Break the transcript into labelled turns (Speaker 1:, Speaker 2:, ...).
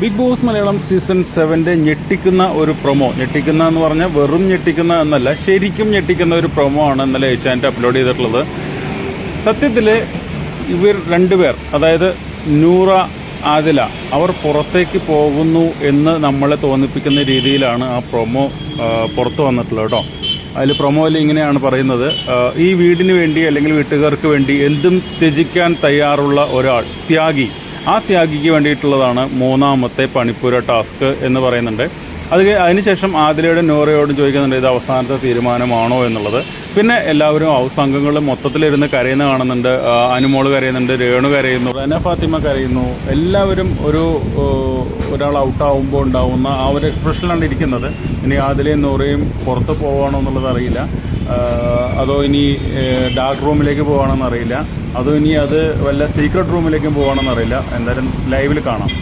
Speaker 1: Big Boss Malayalam season സെവന്റെ ഞെട്ടിക്കുന്ന ഒരു പ്രൊമോ. ഞെട്ടിക്കുന്ന എന്ന് പറഞ്ഞാൽ വെറും ഞെട്ടിക്കുന്ന എന്നല്ല ശരിക്കും ഞെട്ടിക്കുന്ന ഒരു പ്രൊമോ ആണ് ഇന്നലെ ഏഷ്യാനെറ്റ് അപ്ലോഡ് ചെയ്തിട്ടുള്ളത്. സത്യത്തിൽ ഇവർ രണ്ടുപേർ അതായത് നൂറ ആദില അവർ പുറത്തേക്ക് പോകുന്നു എന്ന് നമ്മളെ തോന്നിപ്പിക്കുന്ന രീതിയിലാണ് ആ പ്രൊമോ പുറത്ത് വന്നിട്ടുള്ളത് കേട്ടോ. അതിൽ പ്രൊമോയിൽ ഇങ്ങനെയാണ് പറയുന്നത്. ഈ വീടിന് വേണ്ടി അല്ലെങ്കിൽ വീട്ടുകാർക്ക് വേണ്ടി എന്തും ത്യജിക്കാൻ തയ്യാറുള്ള ഒരാൾ ത്യാഗി ആ ത്യാഗിക്ക് വേണ്ടിയിട്ടുള്ളതാണ് മൂന്നാമത്തെ പണിപ്പുര ടാസ്ക് എന്ന് പറയുന്നുണ്ട്. അത് അതിനുശേഷം ആദിലയുടെ നോറയോടും ചോദിക്കുന്നുണ്ട് ഇത് അവസാനത്തെ തീരുമാനമാണോ എന്നുള്ളത്? പിന്നെ എല്ലാവരും ഹൗസ് അംഗങ്ങൾ മൊത്തത്തിലിരുന്ന് കരയുന്ന കാണുന്നുണ്ട്. അനുമോൾ കരയുന്നുണ്ട് രേണു കരയുന്നു റന ഫാത്തിമ കരയുന്നു. എല്ലാവരും ഒരു ഒരാൾ ഔട്ടാവുമ്പോൾ ഉണ്ടാവുന്ന ആ ഒരു എക്സ്പ്രഷനിലാണ് ഇരിക്കുന്നത്. ഇനി ആതിലയും നൂറയും പുറത്ത് പോവാണോ എന്നുള്ളത് അറിയില്ല. അതോ ഇനി ഡാർക്ക് റൂമിലേക്ക് പോവാണെന്ന് അറിയില്ല അതോ ഇനി അത് വല്ല സീക്രട്ട് റൂമിലേക്കും പോവാണെന്ന് അറിയില്ല എന്തായാലും ലൈവിൽ കാണാം.